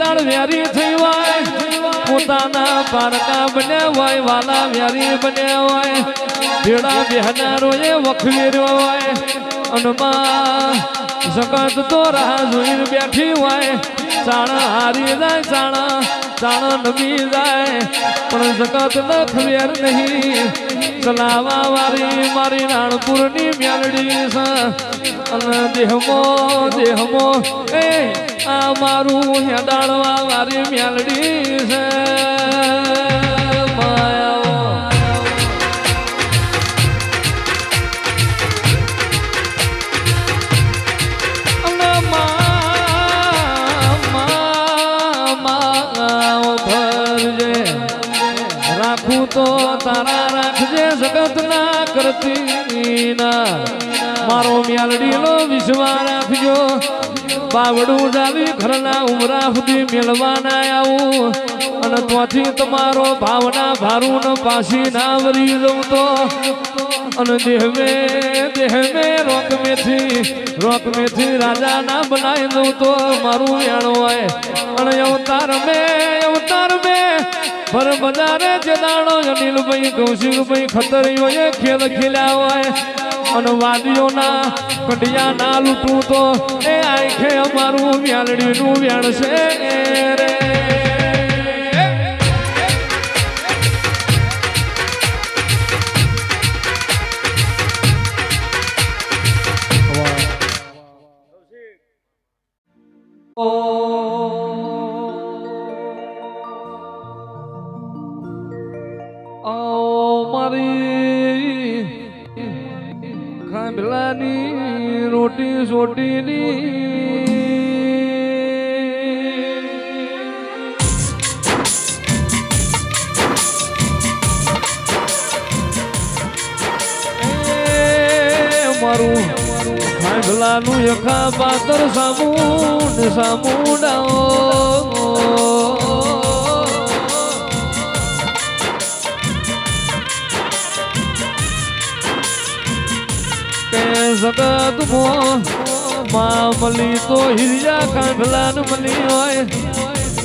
દાળ વ્યારી થઈ હોય પોતાના પારકા બન્યા હોય વાલા વ્યારી બન્યા હોય ભેડા બેહનારો એ વખવેર્યો હોય અનમાં સગત તો રાહ જોઈને બેઠી હોય ચાણા હારી જાય ચાણા ચાણા નમી જાય, પણ સગત લખવેર નહીં. ચલાવા વારી મારી નાણપુરની મ્યાલડી છે અને દેહમો દેહમો, એ આ મારું હેડાળવા વારી મ્યાલડી છે મારો મ્યાલડીનો વિશ્વા રાખજો. બાવડું ડાલી ઘરના ઉમરા સુધી મેળવાના આવું. અને ત્યાંથી તમારો ભાવના ભારું પાછી ના વરી દઉં તો. અને દેહમે દેહમે રોક મેથી રોક મેથી રાજા ના બનાવી દઉં તો મારું વેણો હોય. અને અવતાર મે અવતાર મે પર બજારે જે દાડો અનિલભાઈ કૌશિકભાઈ ખતરી એ ખેલ ખેલ્યા હોય. અને વાદીઓના કડિયા ના લૂંટવું તો એ આંખે અમારું વ્યાલડીનું વ્યાણ છે Oh, મારી ખાંભલાની રોટી સોટીની એ મારું ખાંભલાનું યખા પાતર સામું ને સામુડાઓ જગત મો માં મલી તો હિરિયા કાંભલાન મલી હોય.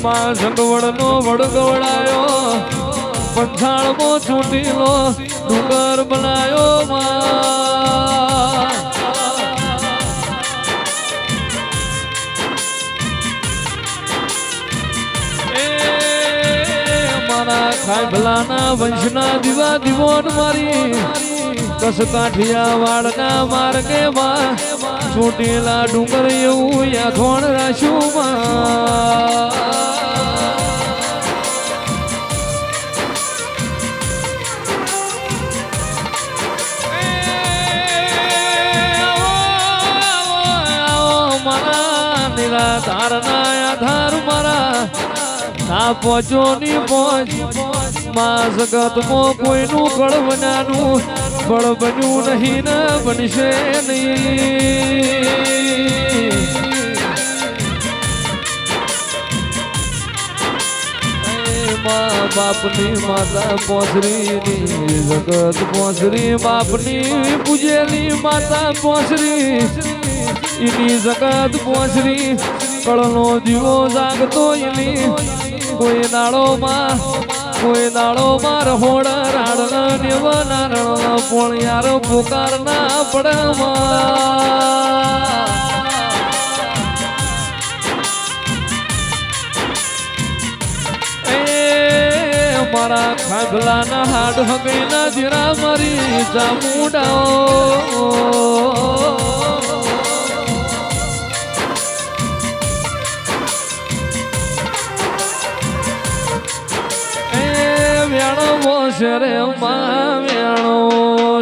માં જગવડ નો વડગવડાયો પંછાળ મો ચૂંટીલો ડુંગર બનાયો માં. મારા ખાંભલાના વંશના દીવા દીવોન મારી. કસ કાઠિયા વાળના માર્ગે માં ચોટીલા ડુંગર એવું યાથોણ રાખ્યું માં નિરાધાર ના આધાર મારા ના પહોંચો ની પહોંચમાં જગત મો કોઈનું કળવનાનું બળ બન્યું નહીં ને બનશે નહીં. બાપની માતા પોસરીની, જગત પોસરી બાપની, પૂજેલી માતા પોસરી. એની જગત પોસરી, કળનો દીવો જાગતો એની. કોઈ દાડોમાં કોઈ દાડોમાં રહોડ રાડના નેવ નારણ પણ યાર પુકાર ના પડમાં. એ મારા ખાગલાના હાડ હગેના જીરા મરી ચામુડાઓ વ્યાણો છે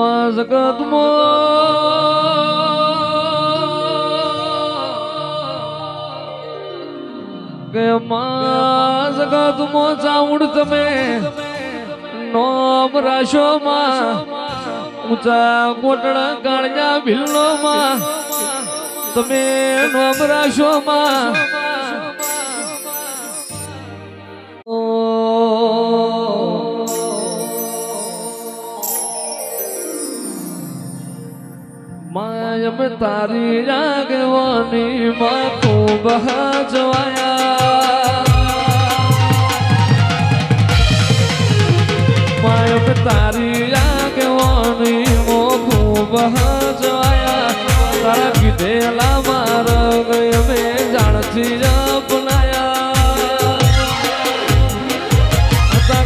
માં જગતમાં કે માં જગતમાં ચાઉડ તમે નોમ રાશોમાં ઊંચા કોટડા કાળિયા ભીલોમાં તમે નોમ રાશોમાં માયમ તારી રાગવાની માં ખૂબ હજવાયા. માયમ તારી રાગવાની મો ખૂબ હજવાયા. તારા કીધેલા માર્ગ અમે જાણથી જ અપનાયા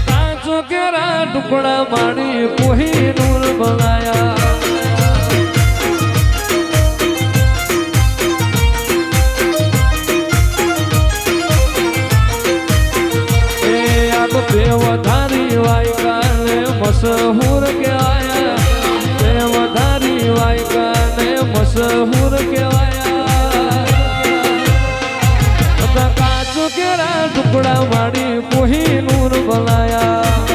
કાચો કેરા ટુકડા માણી કોઈ નૂર બનાયા દેવધારી વાયકાને મશહૂર કહેવાયા. દેવધારી વાયકાને મશહૂર કહેવાયા. કાચો કેરા ટુકડા માડી કોહી નૂર બનાયા.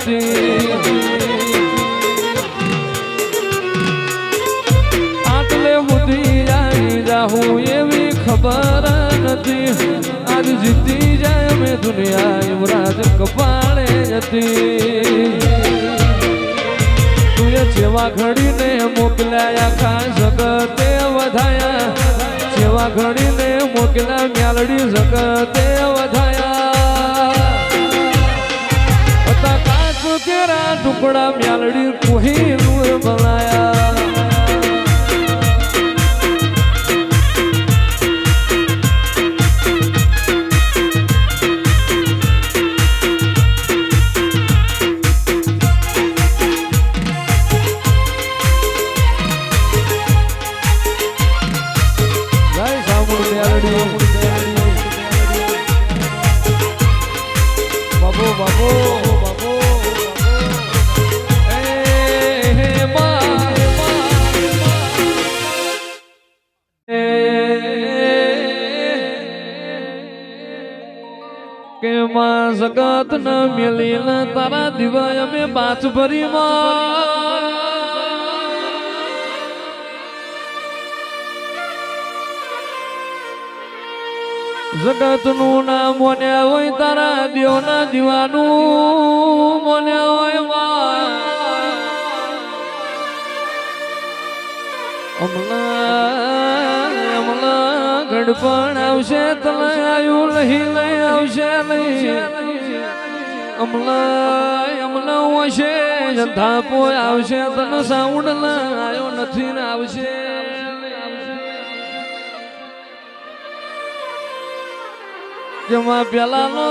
કપાળે આટલે સુધી આવી જાહું એવી ખબર નથી. આજ જીતી જાય મેં દુનિયા યુવરાજ કપાળે હતી. તુએ જેવા ઘડીને મોકલાયા ખા જગતે વધાયા. જેવા ઘડીને મોકલા મ્યાલડી જગતે વધાયા. ટુકડા મ્યાલડી કોઈ નૂર બનાયા બાચ ભરી જગતનું નામ મોન્યા હોય તારા દેવ ના દીવાનું. મોન્યા હોયમાં. અમલા ગડપણ આવશે તમે આવ્યું લહી લઈ આવશે લઈ અમલા જંધા આવશે તને સાઉન્ડ આવ્યો નથી ને આવશે. જેમાં પેલાનો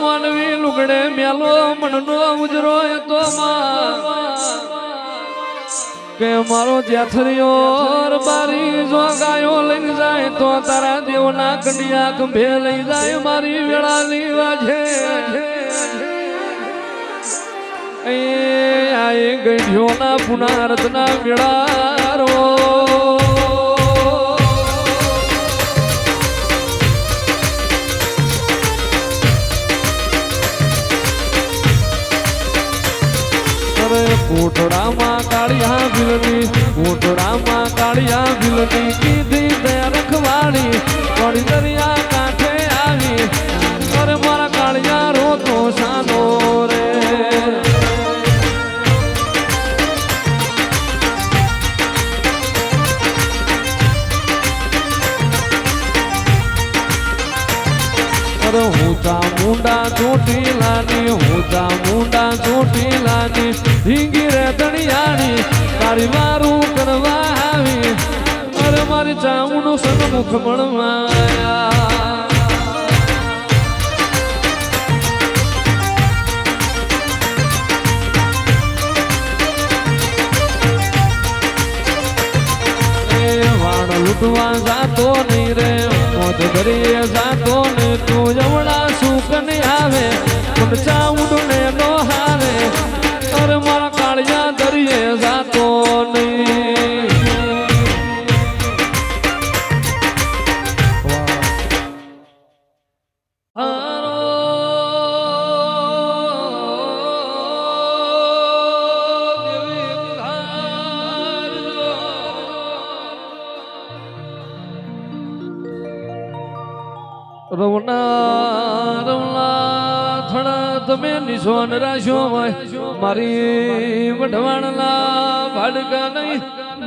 માનવી લુગડે મેલો, મનનો ઉજરો તો કે મારો જેથરિયો બારી જો ગાયો લઈને જાય, તો તારા દેવના કંડિયા ખંભે લઈ જાય, મારી વેળાની વાજે. આય ગઢિયોના પુનારતના મેળારો. કોટડામાં કાળિયા ભીલની કોટડામાં કાળિયા ભીલની કીધી તે રખવાડી પડી દરિયા ચામુંડું સન્મુખ મળવાયા લૂંટવા જાતો નહીં રે મોત ભરીએ જાતો ને તું જવડા સુકન આવે પણ ચાઉંડ નો હારે અરે મારા કાળિયા દરિયે જાતો નહીં. રવના રવના થણા તમે નિશોન રાશો હોય. મારી વઢવાણના ભાડકા નહીં.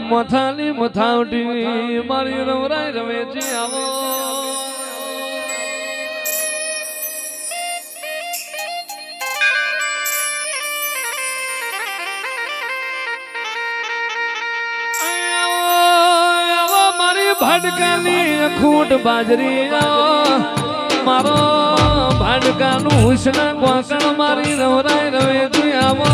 મથાની મથાવટી મારી રવરાય રવે છે આવો, ભાડકાની ખૂટ બાજરી મારો ભાડકાનું હુસન કોકણ મારી રવરાય રવે તું આવો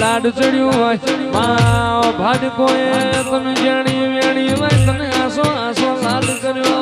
લાડ ચડ્યું હોય. મા ભાડકોએ તમે જાણી હોય તને આસો આસો લાડ કર્યો.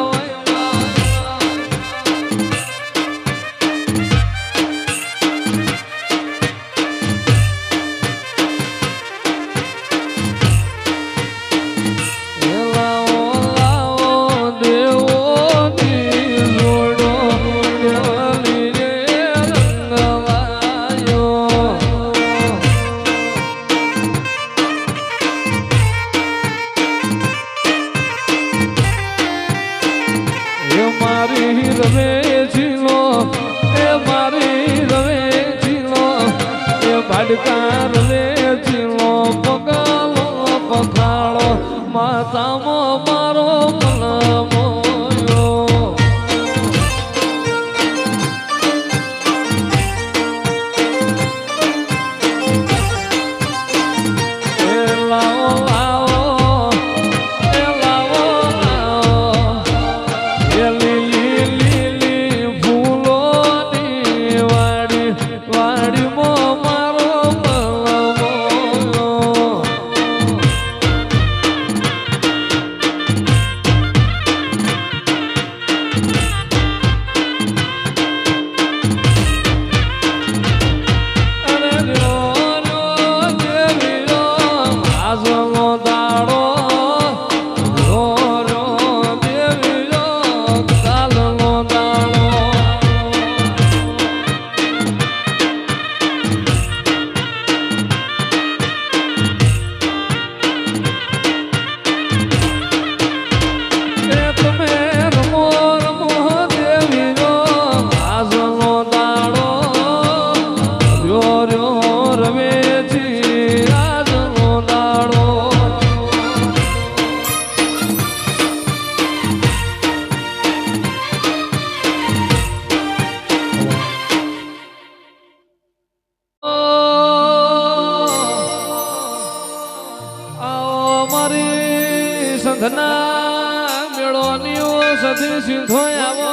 સંધના મેળોની ઓ સદી સીધો આવો.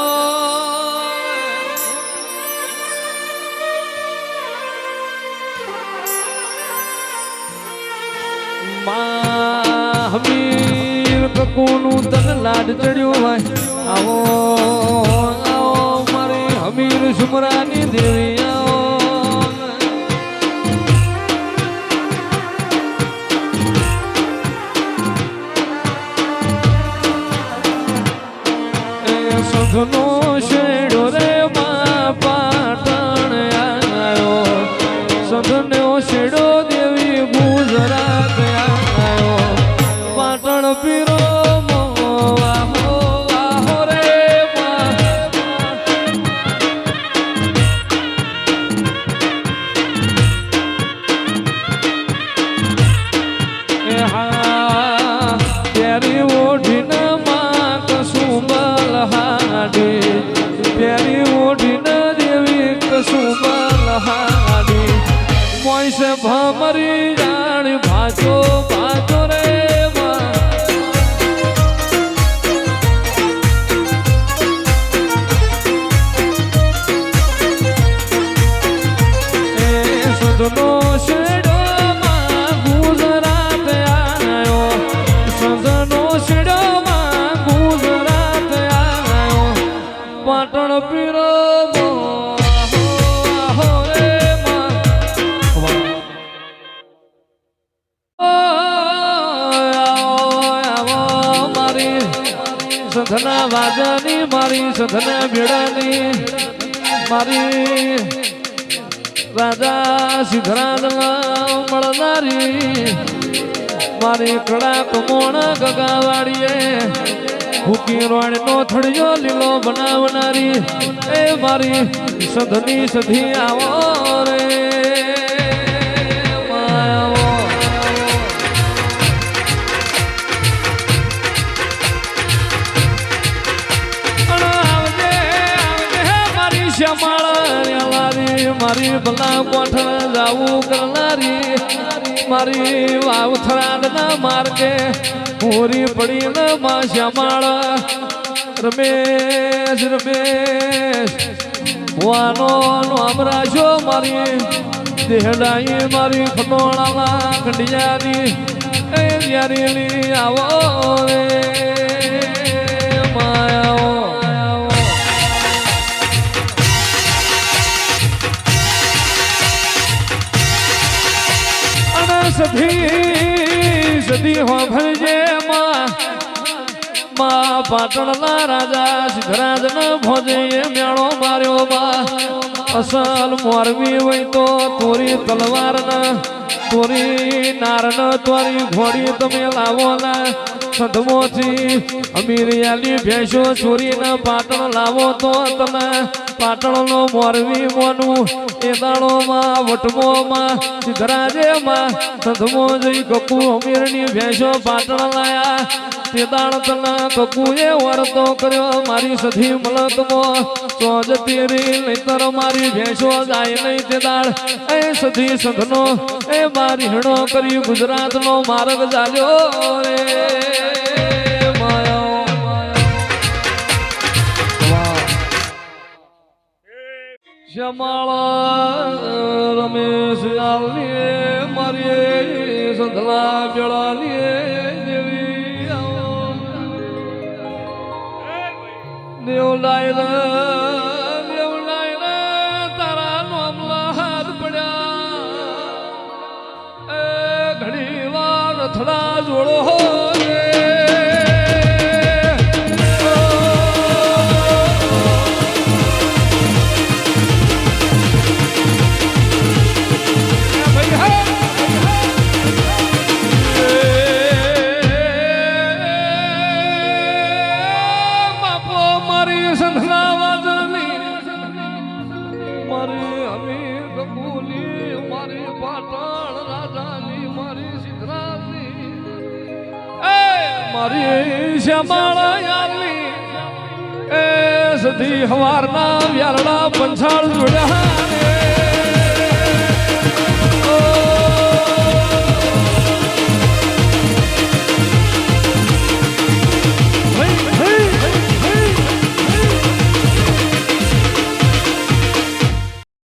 માં હમીર કકુનું તન લાડ ચડ્યું હોય. આવો આવો, મારી હમીર સુમરાની દેવી, આવો. સંધનો સંધના ભેડાની મારી રાજા સિદ્ધરાજના મળનારી મારી કડા કમોણ ગગાવાડીએ ભૂકી રોણ નો થડિયો લીલો બનાવનારી, એ મારી સધની સધી આવો મારી ભલા કોઠ જાવું કરનારી, મારી વાવ થરાદ ના માર્ગે પૂરી પડીને માં શ્યામાળ રમેશ રમેશ વાનો નામ રાજો મારી, દેહડાઈ મારી ખટોળાના ખંડિયારી એ યારીલી આવો રે, માયાઓ અને સધી હો ભરજે માં. માં પાટણના રાજા સિદ્ધરાજ ન ભોજે મેળો માર્યો બા અસલ મોરવી હોય તો તોરી તલવાર ન તોરી નાર ન તોરી ઘોડી તમે લાવો ના. સંધમોથી અમીરિયાલી ભેંસો છોરીને પાટણ લાવો તો તમે પાટણનો મોરવી મોનું. એ દાણોમાં, વટમોમાં, સિદ્ધરાજેમાં સંધમો જઈ ગપુ અમીરની ભેંસો પાટણ લાયા. દાણ કકુએ કર્યો. મારી સધી મલકમો તો જ તેરી, નહીતર મારી ભેંસો જાય નહીં તે એ સધી સંધનો એ મારી હણો કરી ગુજરાતનો માર્ગ ચાલ્યો રે. શ્યામાળા રમેશ મારી સંધલા પેળાલીએ દેવ લાયલ દેવ લાયલ તારા નોમલા હાથ પડ્યા એ ઘણી વાર થડા જોડો રે શ્યામાળા એ સધી હવારના વ્યારડા પંછાળ જોડ્યા